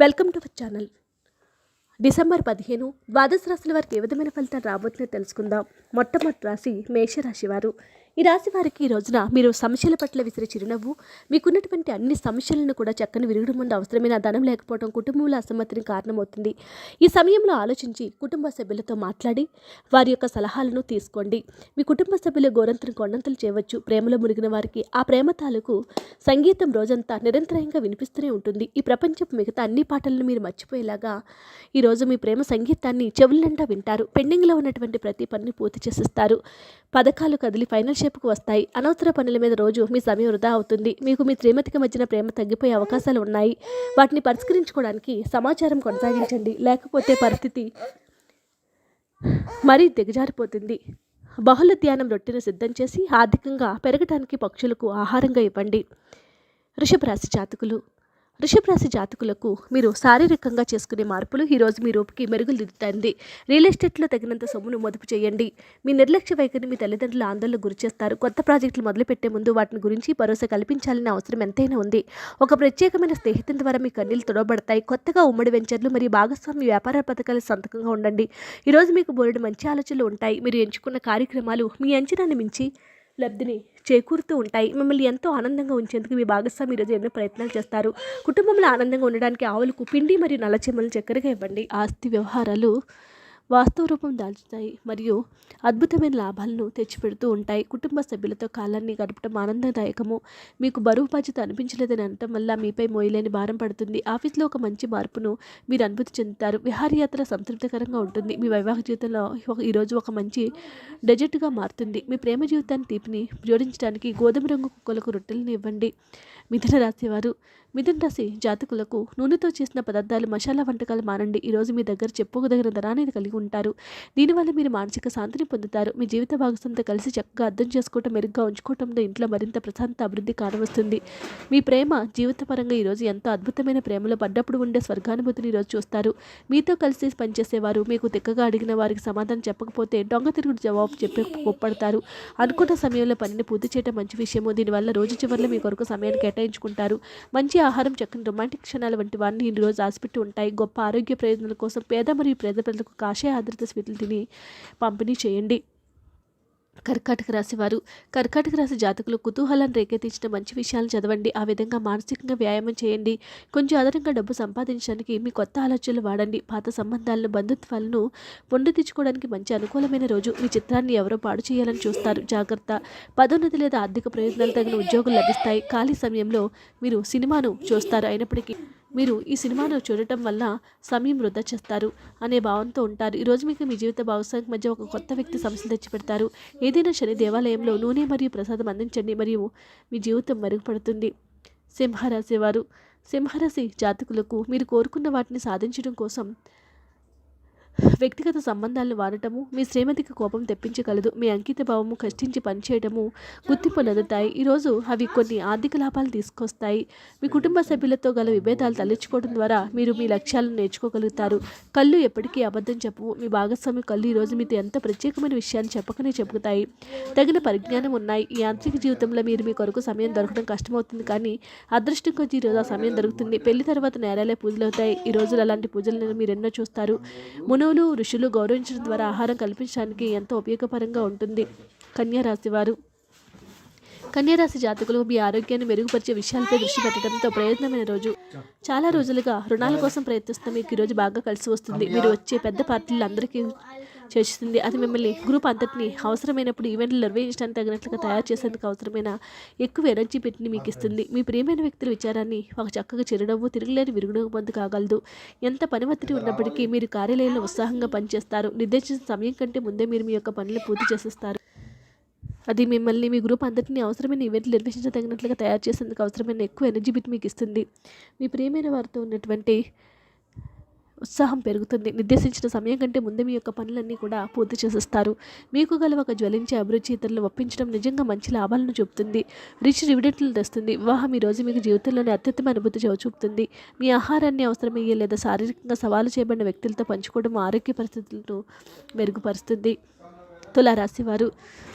Welcome to our channel. December పదిహేను ద్వాదశ రాశుల వారికి ఏ విధమైన ఫలితాలు రాబోతుందో తెలుసుకుందాం. మొట్టమొదటి రాశి మేషరాశి వారు. ఈ రాశి వారికి ఈ రోజున మీరు సమస్యల పట్ల విసిరి చిరునవ్వు మీకున్నటువంటి అన్ని సమస్యలను కూడా చక్కని విరుగుడు ముందు అవసరమైన ధనం లేకపోవడం కుటుంబంలో అసమ్మతిని కారణమవుతుంది. ఈ సమయంలో ఆలోచించి కుటుంబ సభ్యులతో మాట్లాడి వారి యొక్క సలహాలను తీసుకోండి. మీ కుటుంబ సభ్యులు గోరంతను కొండంతలు చేయవచ్చు. ప్రేమలో మునిగిన వారికి ఆ ప్రేమ తాలూకు సంగీతం రోజంతా నిరంతరంగా వినిపిస్తూనే ఉంటుంది. ఈ ప్రపంచపు మిగతా అన్ని పాటలను మీరు మర్చిపోయేలాగా ఈరోజు మీ ప్రేమ సంగీతాన్ని చెవులంటా వింటారు. పెండింగ్లో ఉన్నటువంటి ప్రతి పనిని పూర్తి చేసిస్తారు. పథకాలు కదిలి ఫైనల్ షేప్కు వస్తాయి. అనవసర పనుల మీద రోజు మీ సమయం వృధా అవుతుంది. మీకు మీ శ్రీమతికి మధ్యన ప్రేమ తగ్గిపోయే అవకాశాలు ఉన్నాయి. వాటిని పరిష్కరించుకోవడానికి సమాచారం కొనసాగించండి. లేకపోతే పరిస్థితి మరీ దిగజారిపోతుంది. బహుళ ధ్యానం రొట్టెను సిద్ధం చేసి ఆర్థికంగా పెరగటానికి పక్షులకు ఆహారంగా ఇవ్వండి. వృషభ రాశి జాతకులు వృషభ రాశి జాతకులకు మీరు శారీరకంగా చేసుకునే మార్పులు ఈరోజు మీ రూపుకి మెరుగులు దిద్దుతుంది రియల్ ఎస్టేట్లో తగినంత సొమ్మును మదుపు చేయండి. మీ నిర్లక్ష్య వైఖరిని మీ తల్లిదండ్రులు ఆందోళన గురి చేస్తారు. కొత్త ప్రాజెక్టులు మొదలుపెట్టే ముందు వాటిని గురించి భరోసా కల్పించాలనే అవసరం ఎంతైనా ఉంది. ఒక ప్రత్యేకమైన స్నేహితుల ద్వారా మీ కన్నీళ్ళు తొడబడతాయి కొత్తగా ఉమ్మడి వెంచర్లు మరియు భాగస్వామి వ్యాపార పథకాలు సంతకంగా ఉండండి. ఈరోజు మీకు బోర్డు మంచి ఆలోచనలు ఉంటాయి. మీరు ఎంచుకున్న కార్యక్రమాలు మీ అంచనాన్ని మించి లబ్ధిని చేకూరుతూ ఉంటాయి. మిమ్మల్ని ఎంతో ఆనందంగా ఉంచేందుకు మీ భాగస్వామి ఈరోజు ఎన్నో ప్రయత్నాలు చేస్తారు. కుటుంబంలో ఆనందంగా ఉండడానికి ఆవులకు పిండి మరియు నల్లచెమ్మలు చక్కెరగా ఇవ్వండి. ఆస్తి వ్యవహారాలు వాస్తవ రూపం దాల్చుతాయి మరియు అద్భుతమైన లాభాలను తెచ్చిపెడుతూ ఉంటాయి. కుటుంబ సభ్యులతో కాలాన్ని గడపడం ఆనందదాయకము. మీకు బరువు బాధ్యత అనిపించలేదని అనటం వల్ల మీపై మోయలేని భారం పడుతుంది. ఆఫీస్లో ఒక మంచి మార్పును మీరు అనుభూతి చెందుతారు. విహారయాత్ర సంతృప్తికరంగా ఉంటుంది. మీ వైవాహిక జీవితంలో ఈరోజు ఒక మంచి డెజర్ట్గా మారుతుంది. మీ ప్రేమ జీవితాన్ని తీపిని జోడించడానికి గోధుమ రంగు కుక్కలకు రొట్టెలను ఇవ్వండి. మిథున రాశి వారు మిథున్ రాశి జాతకులకు నూనెతో చేసిన పదార్థాలు మసాలా వంటకాలు మానండి. ఈరోజు మీ దగ్గర చెప్పుకోదగిన ధనాన్ని కలిగి ఉంటారు. దీనివల్ల మీరు మానసిక శాంతిని పొందుతారు. మీ జీవిత భాగస్వామితో కలిసి చక్కగా అర్థం చేసుకోవటం మెరుగ్గా ఉంచుకోవడంతో ఇంట్లో మరింత ప్రశాంత అభివృద్ధి కానవస్తుంది. మీ ప్రేమ జీవితపరంగా ఈరోజు ఎంతో అద్భుతమైన ప్రేమలో పడ్డప్పుడు ఉండే స్వర్గానుభూతిని ఈరోజు చూస్తారు. మీతో కలిసి పనిచేసేవారు మీకు తిక్కగా అడిగిన వారికి సమాధానం చెప్పకపోతే దొంగ తిరుగుడు జవాబు చెప్పి కోప్పడతారు. అనుకున్న సమయంలో పనిని పూర్తి చేయడం మంచి విషయము. దీనివల్ల రోజు చివరిలో మీ కొరకు సమయాన్ని కేటాయించుకుంటారు. మంచి ఆహారం చక్కని రొమాంటిక్ క్షణాలు వంటి వారిని ఈ రోజు ఆశపెట్టి ఉంటాయి. గొప్ప ఆరోగ్య ప్రయోజనాల కోసం పేద మరియు పేద ప్రజలకు కాషాయ ఆధారిత స్వీట్లు తిని పంపిణీ చేయండి. కర్కాటక రాశి వారు. కర్కాటక రాశి జాతకులు కుతూహలాన్ని రేకెత్తించిన మంచి విషయాలను చదవండి. ఆ విధంగా మానసికంగా వ్యాయామం చేయండి. కొంచెం అదనంగా డబ్బు సంపాదించడానికి మీ కొత్త ఆలోచనలు వాడండి. పాత సంబంధాలను బంధుత్వాలను పొందు తెచ్చుకోవడానికి మంచి అనుకూలమైన రోజు. మీ చిత్రాన్ని ఎవరో పాడు చేయాలని చూస్తారు. జాగ్రత్త. పదోన్నతి లేదా ఆర్థిక ప్రయోజనాలు తగిన ఉద్యోగులు లభిస్తాయి. ఖాళీ సమయంలో మీరు సినిమాను చూస్తారు. అయినప్పటికీ మీరు ఈ సినిమాను చూడటం వల్ల సమయం వృధా చేస్తారు అనే భావంతో ఉంటారు. ఈరోజు మీకు మీ జీవిత భాగస్వామికి మధ్య ఒక కొత్త వ్యక్తి సమస్యలు తెచ్చిపెడతారు. ఏదైనా శని దేవాలయంలో నూనె మరియు ప్రసాదం అందించండి మరియు మీ జీవితం మెరుగుపడుతుంది. సింహరాశి వారు. సింహరాశి జాతకులకు మీరు కోరుకున్న వాటిని సాధించడం కోసం వ్యక్తిగత సంబంధాలను వాడటము మీ శ్రీమతికి కోపం తెప్పించగలదు మీ అంకిత భావము కష్టించి పనిచేయడము గుర్తింపు నదుతాయి. ఈరోజు అవి కొన్ని ఆర్థిక లాభాలు తీసుకొస్తాయి. మీ కుటుంబ సభ్యులతో గల విభేదాలు తలెచ్చుకోవడం ద్వారా మీరు మీ లక్ష్యాలను నేర్చుకోగలుగుతారు. కళ్ళు ఎప్పటికీ అబద్ధం చెప్పవు. మీ భాగస్వామి కళ్ళు ఈరోజు మీతో ఎంత ప్రత్యేకమైన విషయాన్ని చెప్పకనే చెబుతాయి. తగిన పరిజ్ఞానం ఉన్నాయి. ఈ యాంత్రిక జీవితంలో మీరు మీ కొరకు సమయం దొరకడం కష్టమవుతుంది కానీ అదృష్టం కొద్ది ఈరోజు ఆ సమయం దొరుకుతుంది. పెళ్ళి తర్వాత నేరాలే పూజలు అవుతాయి ఈ రోజులు అలాంటి పూజలను మీరు ఎన్నో చూస్తారు. మానవులు ఋషులు గౌరవించడం ద్వారా ఆహారం కల్పించడానికి ఎంతో ఉపయోగకరంగా ఉంటుంది. కన్యారాశి వారు. కన్యారాశి జాతకులు మీ ఆరోగ్యాన్ని మెరుగుపరిచే విషయాలపై దృష్టి పెట్టడంతో ప్రయోజనమైన రోజు. చాలా రోజులుగా రుణాల కోసం ప్రయత్నిస్తున్న మీకు ఈరోజు బాగా కలిసి వస్తుంది. మీరు వచ్చే పెద్ద పార్టీలు అందరికీ చేస్తుంది. అది మిమ్మల్ని గ్రూప్ అంతటిని అవసరమైనప్పుడు ఈవెంట్లు నిర్వహించడానికి తగినట్లుగా తయారు చేసేందుకు అవసరమైన ఎక్కువ ఎనర్జీ పెట్టిని మీకు ఇస్తుంది. మీ ప్రియమైన వ్యక్తుల విచారాన్ని ఒక చక్కగా చిరునవ్వు తిరగలేని విరుగుడు పొందు కాగలదు. ఎంత పని ఒత్తిడి ఉన్నప్పటికీ మీరు కార్యాలయంలో ఉత్సాహంగా పనిచేస్తారు. నిర్దేశించిన సమయం కంటే ముందే మీరు మీ యొక్క పనులు పూర్తి చేసేస్తారు. అది మిమ్మల్ని మీ గ్రూప్ అందరినీ అవసరమైన ఈవెంట్లు నిర్వహించదగినట్లుగా తయారు చేసేందుకు అవసరమైన ఎక్కువ ఎనర్జీ బిట్ మీకు ఇస్తుంది. మీ ప్రియమైన వారితో ఉన్నటువంటి ఉత్సాహం పెరుగుతుంది. నిర్దేశించిన సమయం కంటే ముందే మీ యొక్క పనులన్నీ కూడా పూర్తి చేసేస్తారు. మీకు గల ఒక జ్వలించే అభిరుచి ఇతరులు ఒప్పించడం నిజంగా మంచి లాభాలను చూపుతుంది. రిచ్ డివిడెంట్లు తెస్తుంది. వివాహం ఈ రోజు మీకు జీవితంలోని అత్యుత్తమ అనుభూతి చూపుతుంది. మీ ఆహారాన్ని అవసరమయ్యే లేదా శారీరకంగా సవాలు చేయబడిన వ్యక్తులతో పంచుకోవడం ఆరోగ్య పరిస్థితులను మెరుగుపరుస్తుంది. తులారాశి వారు.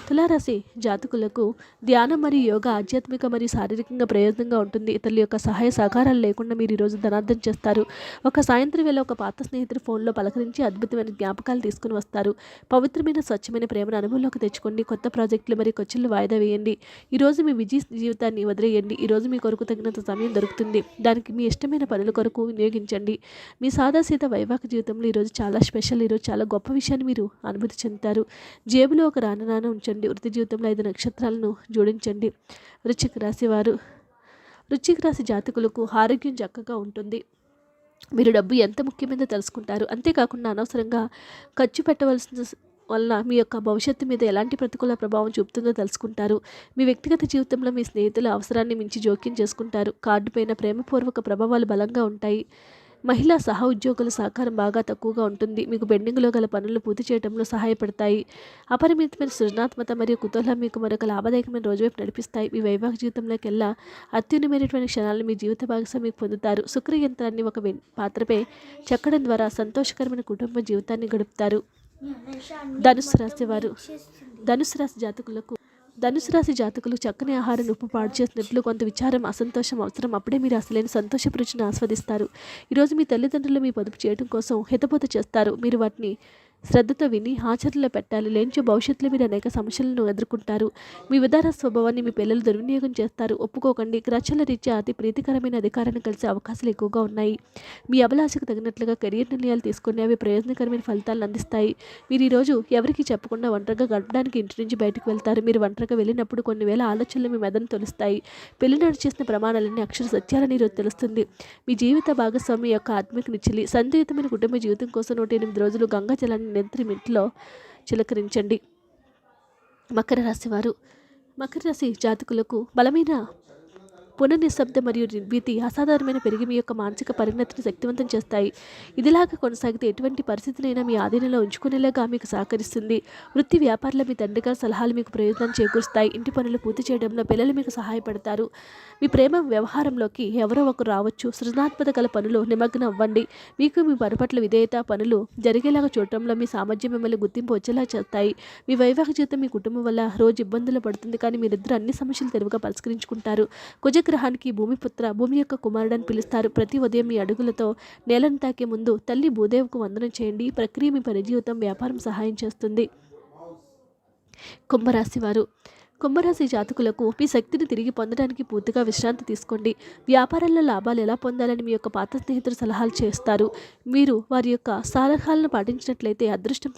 తులారాశి జాతకులకు ధ్యానం మరియు యోగా ఆధ్యాత్మిక మరియు శారీరకంగా ప్రయోజనంగా ఉంటుంది. ఇతరుల యొక్క సహాయ సహకారాలు లేకుండా మీరు ఈరోజు ధనార్థం చేస్తారు. ఒక సాయంత్రం వేళ ఒక పాత స్నేహితుడు ఫోన్లో పలకరించి అద్భుతమైన జ్ఞాపకాలు తీసుకుని వస్తారు. పవిత్రమైన స్వచ్ఛమైన ప్రేమను అనుభవంలోకి తెచ్చుకోండి. కొత్త ప్రాజెక్టులు మరియు ఖర్చులు వాయిదా వేయండి. ఈరోజు మీ విజయ జీవితాన్ని వదిలేయండి. ఈరోజు మీ కొరకు తగినంత సమయం దొరుకుతుంది. దానికి మీ ఇష్టమైన పనుల కొరకు వినియోగించండి. మీ సాదాసీత వైవాహిక జీవితంలో ఈరోజు చాలా స్పెషల్ ఈరోజు చాలా గొప్ప విషయాన్ని మీరు అనుభూతి చెందుతారు. జేబులో ఒక రాననాన ఉంచండి. వృత్తి జీవితంలో ఐదు నక్షత్రాలను జోడించండి. వృశ్చిక రాశి వారు వృశ్చిక రాశి జాతకులకు ఆరోగ్యం చక్కగా ఉంటుంది. మీరు డబ్బు ఎంత ముఖ్యమైనదో తెలుసుకుంటారు. అంతేకాకుండా అనవసరంగా ఖర్చు పెట్టవలసిన వలన మీ యొక్క భవిష్యత్తు మీద ఎలాంటి ప్రతికూల ప్రభావం చూపుతుందో తెలుసుకుంటారు. మీ వ్యక్తిగత జీవితంలో మీ స్నేహితుల అవసరాన్ని మించి జోక్యం చేసుకుంటారు. కార్డు పైన ప్రేమపూర్వక ప్రభావాలు బలంగా ఉంటాయి. మహిళా సహ ఉద్యోగుల సహకారం బాగా తక్కువగా ఉంటుంది. మీకు పెండింగ్లో గల పనులు పూర్తి చేయడంలో సహాయపడతాయి. అపరిమితమైన సృజనాత్మక మరియు కుతూహలం మీకు మరొక లాభదాయకమైన రోజు వైపు నడిపిస్తాయి. మీ వైవాహిక జీవితంలోకెల్లా అత్యున్నతమైనటువంటి క్షణాలను మీ జీవిత భాగస్వామి పొందుతారు. శుక్ర యంత్రాన్ని ఒక పాత్రపై చెక్కడం ద్వారా సంతోషకరమైన కుటుంబ జీవితాన్ని గడుపుతారు. ధనుసు రాశి వారు. ధనుసు రాశి జాతకులకు ధనుసు రాశి జాతకులు చక్కని ఆహారాన్ని ఉప్పు పాడు చేసినట్లు కొంత విచారం అసంతోషం అవసరం. అప్పుడే మీరు అసలైన సంతోష రుచిని ఆస్వాదిస్తారు. ఈరోజు మీ తల్లిదండ్రులు మీ పొదుపు చేయడం కోసం హితబోధ చేస్తారు. మీరు వాటిని శ్రద్ధతో విని ఆచరణలో పెట్టాలి. లేనిచో భవిష్యత్తులో మీరు అనేక సమస్యలను ఎదుర్కొంటారు. మీ విధాన స్వభావాన్ని మీ పిల్లలు దుర్వినియోగం చేస్తారు. ఒప్పుకోకండి. గ్రచల రీత్యా అతి ప్రీతికరమైన అధికారాన్ని కలిసే అవకాశాలు ఎక్కువగా ఉన్నాయి. మీ అభిలాషకు తగినట్లుగా కెరియర్ నిర్ణయాలు తీసుకుని అవి ప్రయోజనకరమైన ఫలితాలను అందిస్తాయి. మీరు ఈరోజు ఎవరికి చెప్పకుండా ఒంటరిగా గడపడానికి ఇంటి నుంచి బయటకు వెళ్తారు. మీరు ఒంటరిగా వెళ్ళినప్పుడు కొన్ని వేల ఆలోచనలు మీ మెదను తొలుస్తాయి. పెళ్ళినాడు చేసిన ప్రమాణాలన్నీ అక్షర సత్యాలని ఈరోజు తెలుస్తుంది. మీ జీవిత భాగస్వామి యొక్క ఆత్మిక నిచ్చిలి సంతుయుతమైన కుటుంబ జీవితం కోసం నూట ఎనిమిది రోజులు గంగా జలాన్ని నెత్రి ఇంట్లో చిలకరించండి. మకర రాశి వారు మకర రాశి జాతకులకు బలమైన పునర్నిశ్శబ్ద మరియు నిర్భీతి అసాధారణమైన పెరిగి మీ యొక్క మానసిక పరిణతిని శక్తివంతం చేస్తాయి. ఇదిలాగా కొనసాగితే ఎటువంటి పరిస్థితినైనా మీ ఆధీనంలో ఉంచుకునేలాగా మీకు సహకరిస్తుంది. వృత్తి వ్యాపారుల మీ తండ్రిగా సలహాలు మీకు ప్రయోజనం చేకూరుస్తాయి. ఇంటి పనులు పూర్తి చేయడంలో పిల్లలు మీకు సహాయపడతారు. మీ ప్రేమ వ్యవహారంలోకి ఎవరో ఒకరు రావచ్చు. సృజనాత్మక గల పనులు నిమగ్నం అవ్వండి. మీకు మీ పరపట్ల విధేయత పనులు జరిగేలాగా చూడటంలో మీ సామర్థ్యం మిమ్మల్ని గుర్తింపు వచ్చేలా చేస్తాయి. మీ వైవాహిక జీవితం మీ కుటుంబం వల్ల రోజు ఇబ్బందులు పడుతుంది. కానీ మీరిద్దరు అన్ని సమస్యలు తెలివిగా పరిష్కరించుకుంటారు. కుజగ్రహానికి భూమిపుత్ర భూమి యొక్క కుమారుడని పిలుస్తారు. ప్రతి ఉదయం మీ అడుగులతో నేలను తాకే ముందు తల్లి భూదేవుకు వందనం చేయండి. ఈ ప్రక్రియ మీ పని జీవితం వ్యాపారం సహాయం చేస్తుంది. కుంభరాశి వారు కుంభరాశి జాతకులకు మీ శక్తిని తిరిగి పొందడానికి పూర్తిగా విశ్రాంతి తీసుకోండి. వ్యాపారంలో లాభాలు ఎలా పొందాలని మీ యొక్క పాత స్నేహితులు సలహాలు చేస్తారు. మీరు వారి యొక్క సలహాలను పాటించినట్లయితే అదృష్టం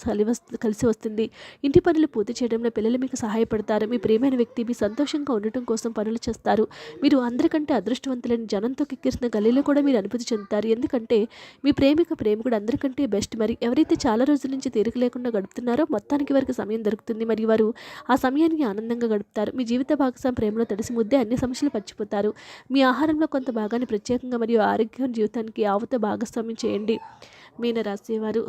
కలిసి వస్తుంది. ఇంటి పనులు పూర్తి చేయడంలో పిల్లలు మీకు సహాయపడతారు. మీ ప్రియమైన వ్యక్తి మీ సంతోషంగా ఉండటం కోసం పనులు చేస్తారు. మీరు అందరికంటే అదృష్టవంతులని జనంతో కిక్కిరిసిన గల్లీలో కూడా మీరు అనుభూతి చెందుతారు. ఎందుకంటే మీ ప్రేమిక ప్రేమికుడు అందరికంటే బెస్ట్. మరి ఎవరైతే చాలా రోజుల నుంచి తీరిక లేకుండా గడుపుతున్నారో మొత్తానికి వారికి సమయం దొరుకుతుంది. మరియు వారు ఆ సమయాన్ని ఆనందంగా గడుపుతారు. మీ జీవిత భాగస్వామి ప్రేమలో తడిసి ముద్దే అన్ని సమస్యలు పచ్చిపోతారు మీ ఆహారంలో కొంత భాగాన్ని ప్రత్యేకంగా మరియు ఆరోగ్యం జీవితానికి ఆవుతో భాగస్వామ్యం చేయండి. మీన రాసేవారు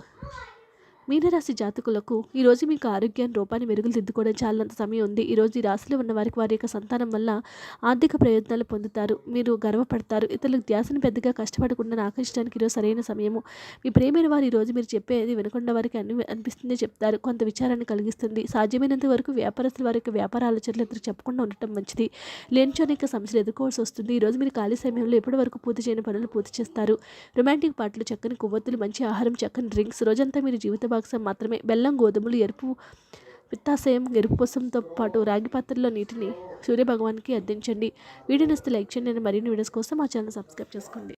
మీనరాశి జాతకులకు ఈరోజు మీకు ఆరోగ్యాన్ని రూపాన్ని మెరుగులు దిద్దుకోవడం చాలంత సమయం ఉంది. ఈరోజు ఈ రాశిలో ఉన్న వారికి వారి యొక్క సంతానం వల్ల ఆర్థిక ప్రయోజనాలు పొందుతారు. మీరు గర్వపడతారు. ఇతరులకు ధ్యాసను పెద్దగా కష్టపడకుండా ఆకర్షించడానికి ఈరోజు సరైన సమయము. మీ ప్రేమైన వారు ఈరోజు మీరు చెప్పేది వినకుండా వారికి అన్ని అనిపిస్తుందే చెప్తారు. కొంత విచారాన్ని కలిగిస్తుంది. సాధ్యమైనంత వరకు వ్యాపారస్తుల వారి యొక్క వ్యాపార ఆలోచనలు ఎదురు చెప్పకుండా ఉండటం మంచిది. లేనిచోని అనేక సమస్యలు ఎదుర్కోవాల్సి వస్తుంది. ఈరోజు మీరు ఖాళీ సమయంలో ఎప్పటి వరకు పూర్తి చేయని పనులు పూర్తి చేస్తారు. రొమాంటిక్ పాటలు చక్కని కొవ్వొత్తులు మంచి ఆహారం చక్కని డ్రింక్స్ రోజంతా మీరు జీవితం భాగస్వామి మాత్రమే బెల్లం గోధుమలు ఎరుపు విత్తాశయం ఎరుపు పొసంతో పాటు రాగి పాత్రలో నీటిని సూర్యభగవాన్కి అందించండి వీడియో నస్తే లైక్ చేయండి. మరిన్ని వీడియోస్ కోసం మా ఛానల్ సబ్స్క్రైబ్ చేసుకోండి.